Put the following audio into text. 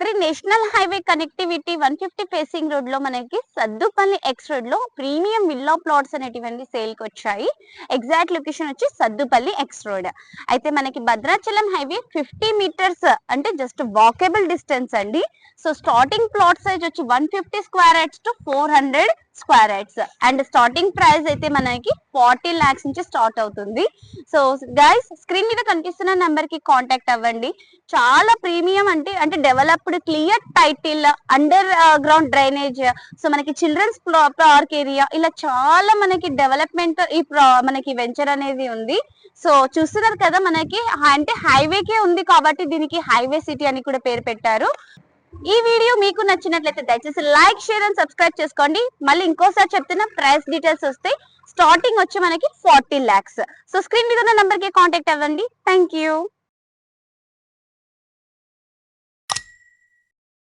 Three national highway connectivity one fifty facing రోడ్లో మనకి Saddupalli X రోడ్లో ప్రీమియం విల్లా ప్లాట్స్ అనేటివన్నీ సేల్కి వచ్చాయి. ఎగ్జాక్ట్ లొకేషన్ వచ్చి సద్దుపల్లి ఎక్స్ రోడ్. అయితే మనకి భద్రాచలం హైవే ఫిఫ్టీ మీటర్స్ అంటే జస్ట్ వాకబుల్ డిస్టెన్స్ అండి. సో స్టార్టింగ్ ప్లాట్ సైజ్ వచ్చి one fifty square yards to four hundred. Square yards and starting price అయితే మనకి ఫార్టీ లాక్స్ నుంచి స్టార్ట్ అవుతుంది. సో గైస్ స్క్రీన్ మీద కనిపిస్తున్న నెంబర్కి కాంటాక్ట్ అవ్వండి. చాలా ప్రీమియం అంటే అంటే developed clear title underground drainage so మనకి చిల్డ్రన్స్ పార్క్ ఏరియా ఇలా చాలా మనకి డెవలప్మెంట్ ఈ మనకి వెంచర్ అనేది ఉంది. సో చూస్తున్నారు కదా మనకి అంటే హైవేకే ఉంది కాబట్టి దీనికి హైవే సిటీ అని కూడా పేరు పెట్టారు. ఈ వీడియో మీకు నచ్చినట్లయితే దయచేసి లైక్ షేర్ అండ్ సబ్స్క్రైబ్ చేసుకోండి. మళ్ళీ ఇంకోసారి చెప్తున్న ప్రైస్ డీటెయిల్స్ వస్తే స్టార్టింగ్ వచ్చి మనకి ఫార్టీ లాక్స్ సో స్క్రీన్ మీద ఉన్న నెంబర్కి కాంటాక్ట్ అవ్వండి. Thank you